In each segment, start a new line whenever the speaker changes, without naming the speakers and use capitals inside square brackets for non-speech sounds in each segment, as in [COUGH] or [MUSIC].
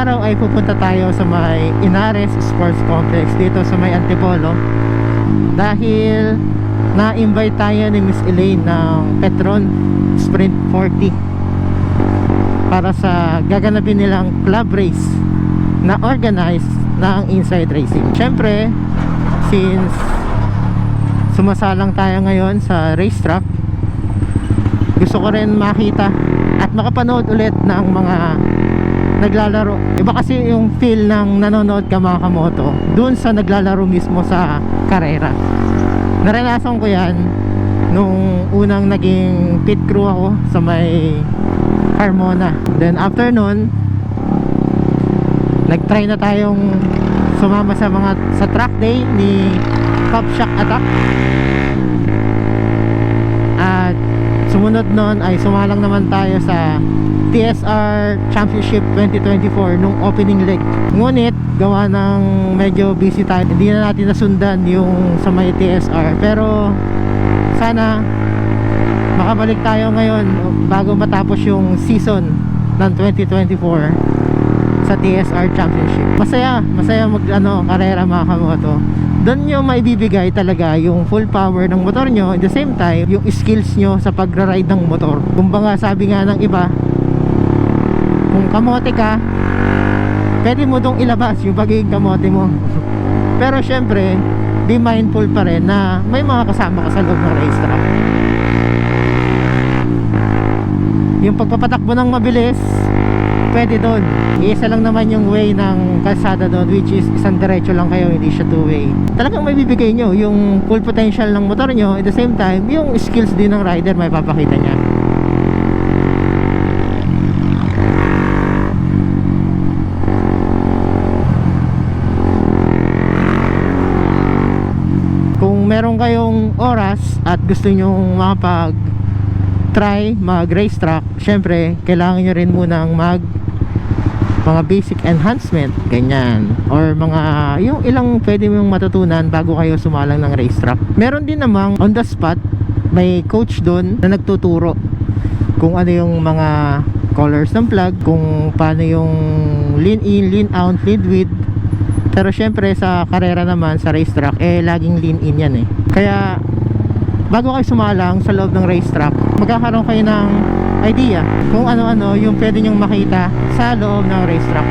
araw ay pupunta tayo sa may Inares Sports Complex dito sa may Antipolo dahil na-invite tayo ni Miss Elaine ng Petron Sprint 40 para sa gaganapin nilang club race na organized ng Inside Racing. Siyempre, since sumasalang tayo ngayon sa racetrack, gusto ko rin makita at makapanood ulit ng mga naglalaro. Iba kasi yung feel ng nanonood ka mga kamoto dun sa naglalaro mismo sa karera. Naranasan ko yan nung unang naging pit crew ako sa may Carmona. Then after nun, nag-try na tayong sumama sa mga sa track day ni Pop Shock Attack. At sumunod nun ay sumalang naman tayo sa TSR Championship 2024 nung opening leg. Ngunit gawa ng medyo busy tayo, hindi na natin nasundan yung sa may TSR. Pero sana makabalik tayo ngayon bago matapos yung season ng 2024 sa TSR Championship. Masaya, masaya mag ano, karera mga kamoto. Doon nyo maibibigay talaga yung full power ng motor nyo at the same time yung skills nyo sa pagra-ride ng motor. Kumbaga sabi nga ng iba, kung kamote ka, pwede mo dong ilabas yung pagiging kamote mo. [LAUGHS] Pero syempre, be mindful pa rin na may mga kasama ka sa loob ng racetrack. Yung pagpapatakbo ng mabilis, pwede doon. Iisa lang naman yung way ng kalsada doon which is isang diretso lang kayo, hindi siya two way. Talagang may bibigay nyo yung full potential ng motor nyo at the same time, yung skills din ng rider may papakita niya. Meron kayong oras at gusto nyo makapag try mag racetrack, syempre kailangan nyo rin munang mag mga basic enhancement, ganyan. Or mga, yung ilang pwede mong matutunan bago kayo sumalang ng racetrack. Meron din namang on the spot, may coach doon na nagtuturo kung ano yung mga colors ng plug, kung paano yung lean in, lean out, lead with. Pero syempre sa karera naman, sa racetrack, eh laging lean in yan eh. Kaya bago kayo sumalang sa loob ng racetrack, magkakaroon kayo ng idea kung ano-ano yung pwede nyong makita sa loob ng racetrack.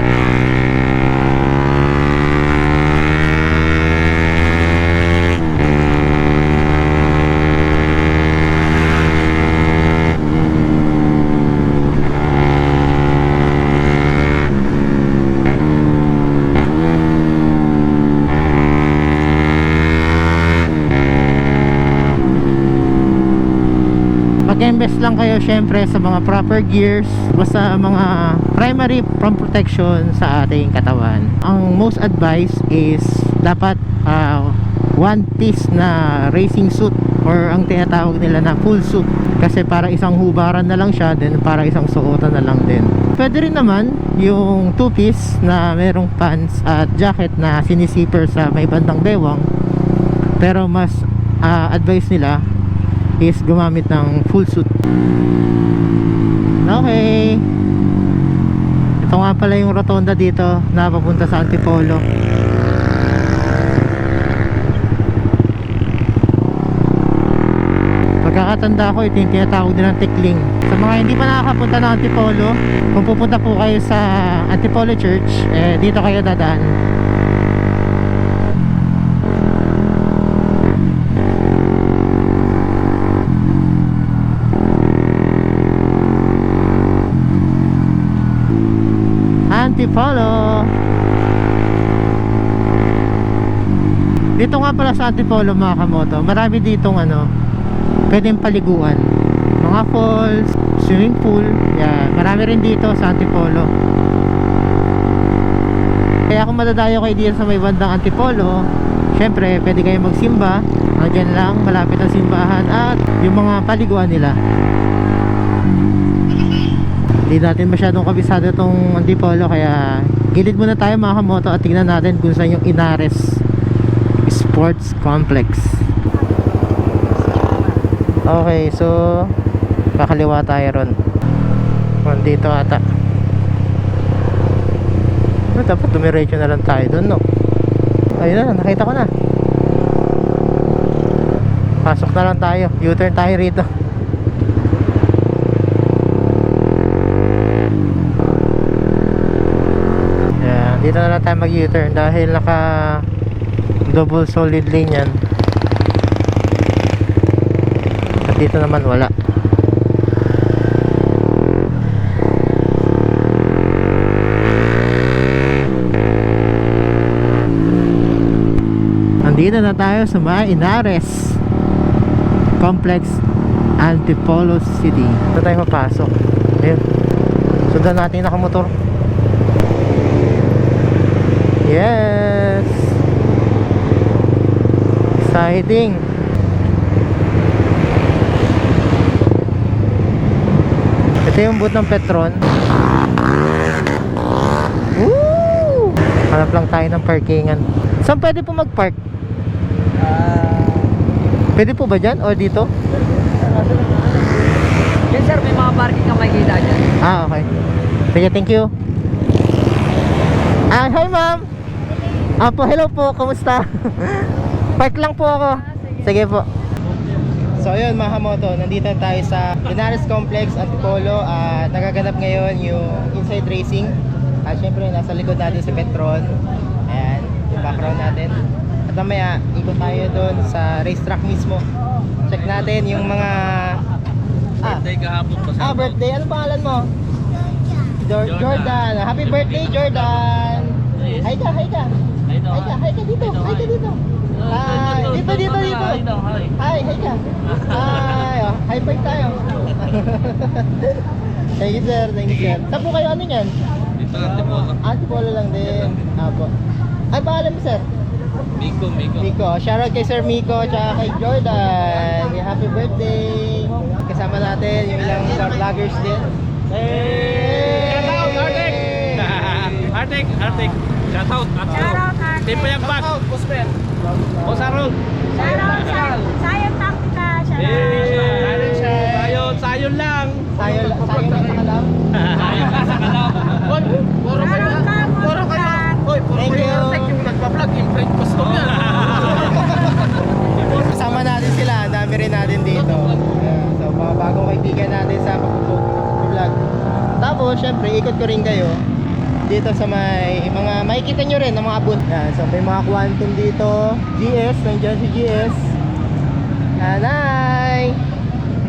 Mag-invest lang kayo syempre sa mga proper gears basta mga primary from protection sa ating katawan. Ang most advice is dapat ah, one piece na racing suit or ang tinatawag nila na full suit. Kasi para isang hubaran na lang siya then para isang suotan na lang din. Pwede rin naman yung two piece na merong pants at jacket na sinisiper sa may bandang bewang. Pero mas ah, advice nila is gumamit ng full suit. Okay. Ito nga pala yung rotonda dito na papunta sa Antipolo. Pagkakatanda ko ito yung tinatawag din ng tikling. Sa mga hindi pa nakakapunta ng Antipolo kung pupunta po kayo sa Antipolo Church eh, dito kayo dadaan Antipolo Dito nga pala sa Antipolo mga kamoto Marami ditong ano Pwedeng paliguan. Mga falls, swimming pool yan. Marami rin dito sa Antipolo Kaya kung madadayo kayo dito sa may bandang Antipolo Syempre pwede kayo magsimba. Andyan lang malapit ang simbahan At yung mga paliguan nila hindi natin masyadong kabisado tong Antipolo kaya gilid muna tayo mga kamoto at tingnan natin kung saan yung Inares Sports Complex okay so kakaliwa tayo ron dito ata Ah, dapat dumiretso na lang tayo doon, no? Ayun na, nakita ko na. Pasok na lang tayo. U-turn tayo rito. Dito na lang tayo mag-U-turn dahil naka double solid lane yan. At dito naman wala. Andito na tayo sa mga Inares Complex Antipolo City. Ito tayo papasok. Ayun. Sundan natin yung nakamotor. Yes! Exciting! Ito yung boot ng Petron. Woo! Hanap lang tayo ng parkingan. Saan pwede po mag-park? Pwede po ba dyan? O dito?
Yan sir, may mga parking ka makikita dyan.
Ah, okay. Sige, thank you. Ah, hi ma'am. Ah po, hello po. Kamusta? [LAUGHS] Park lang po ako. Sige po. So ayun mga hamoto, nandito na tayo sa Linares Complex at nagaganap ngayon yung inside racing. At syempre nasa likod natin si Petron. Ayan, yung background natin. At mamaya, ikot tayo doon sa racetrack mismo. Check natin yung mga... Ah,
Birthday kahapon pa
Ah, birthday. Ano pangalan mo? Jor- Jordan. Happy birthday, Jordan. Hi ka, hi ka. Hi ka, hi ka dito. Hi ka dito. Hi. Dito, dito, dito. Hi, hi ka. Hi. Oh, high five tayo. [LAUGHS] Thank you, sir. Thank you, sir. Saan po kayo? Ano yan?
Dito lang din po ako.
Antipolo lang din. Apo. Ay, pangalan mo, sir?
Miko, Miko.
Miko. Shoutout kay Sir Miko tsaka kay Jordan. Happy birthday. Kasama natin yung ilang vloggers din. Hey!
Shout out, Artek! Artek, Artek. Shout out, Shout out, Artek. Team Payagbat. O Sarol.
Shoutout sa Sayang Taktika.
Eh, Sayon, sayon lang.
Sayo, sayo na sa kalam.
Sayon ka sa kalaw. Puro kayo. Puro kayo. Hoy, puro
Thank
kayo.
you.
Yung nagpa-vlog, friend gusto niya.
Kasama natin sila. Ang dami rin natin dito. So, mga bagong kaibigan natin sa pag-vlog. Tapos, syempre, ikot ko rin kayo dito sa may mga makikita nyo rin ng mga booth. Yan, so may mga quantum dito. GS, nandiyan si GS. Nanay!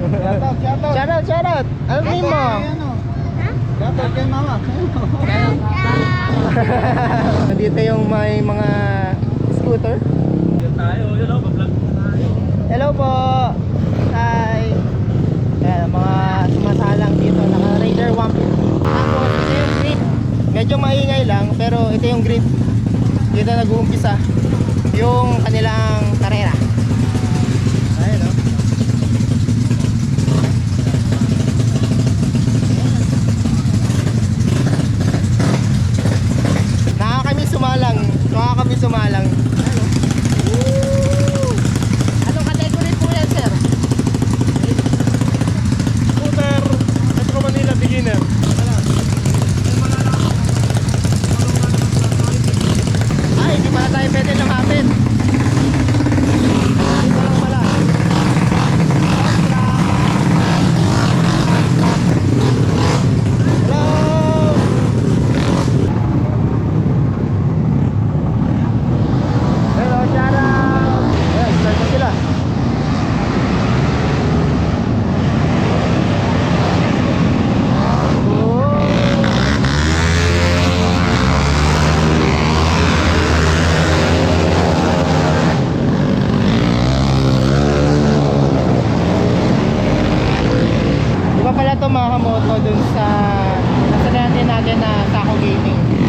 Shoutout, shoutout! Shoutout, shoutout! Ano name mo? Shoutout kay mama. [LAUGHS] Dito yung may mga scooter.
Yun tayo, yun o, pa-vlog tayo.
Hello po! Hi! Ayan, mga sumasalang dito. Naka-Raider 150. Tapos, ito yung grip. Medyo maingay lang, pero ito yung grip. Dito nag-uumpisa yung kanilang karera. Ayun, oh. Nakakami sumalang. Nakakami sumalang. Woo! Anong category po yan, sir?
Scooter, Metro Manila beginner.
Ay, hindi pala tayo pwede lumapit. Dito lang pala. Hello! Hello, shout out! Ayan, start na sila. Oh! Di ba pala ito mga kamoto dun sa nasalayan din natin na Sako Gaming.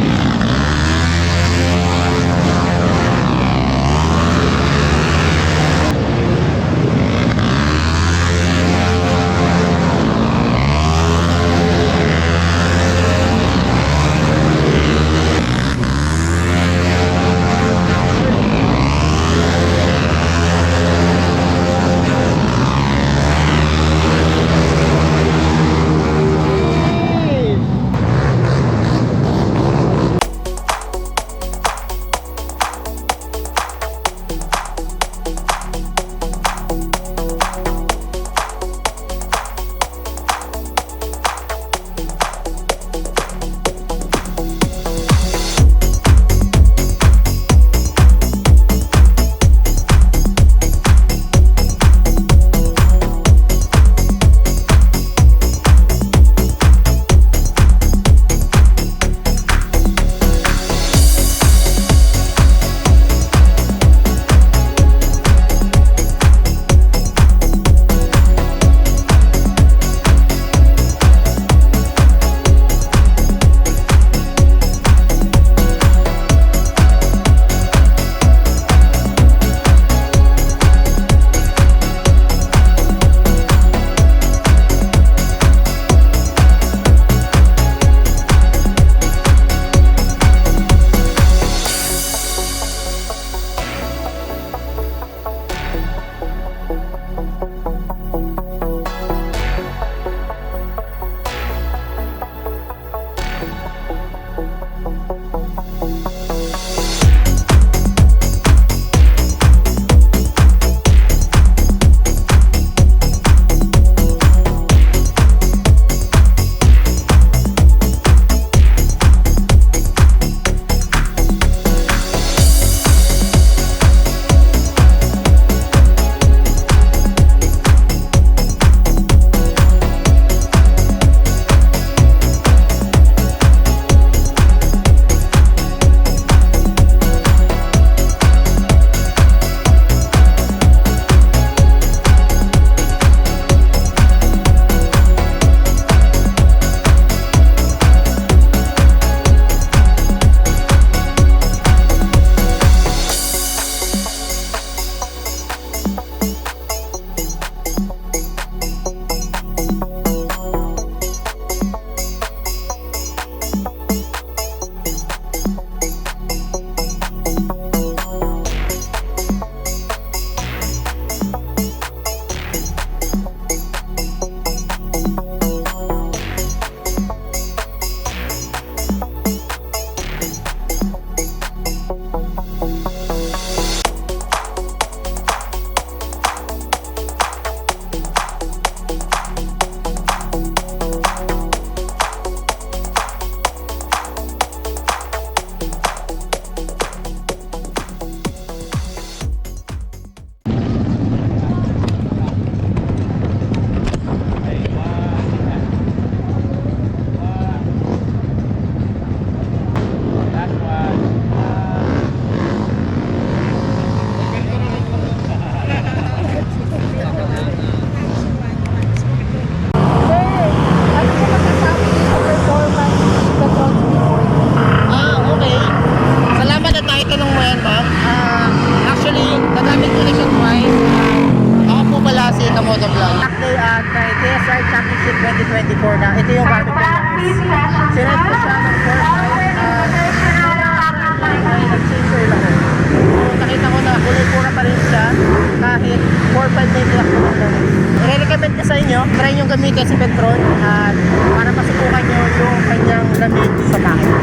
Gamitin si Petron at para masubukan nyo yung kanyang lamig sa bakit.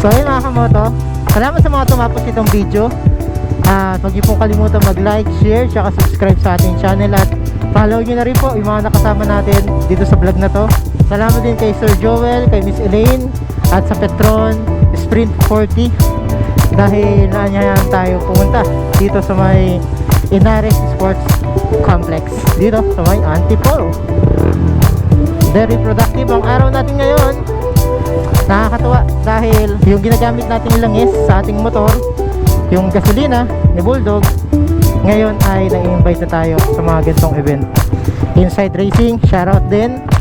So ayun mga kamoto, salamat sa mga tumapos itong video. At huwag niyo pong kalimutan mag-like, share, tsaka subscribe sa ating channel at follow niyo na rin po yung mga nakasama natin dito sa vlog na to. Salamat din kay Sir Joel, kay Miss Elaine, at sa Petron Sprint 40 dahil naanyayan tayo pumunta dito sa may Inares Sports Complex dito sa may Antipolo. Very productive ang araw natin ngayon nakakatuwa dahil yung ginagamit nating langis sa ating motor yung gasolina ni Bulldog. Ngayon ay nai-invite na tayo sa mga ganitong event. Inside Racing, shoutout din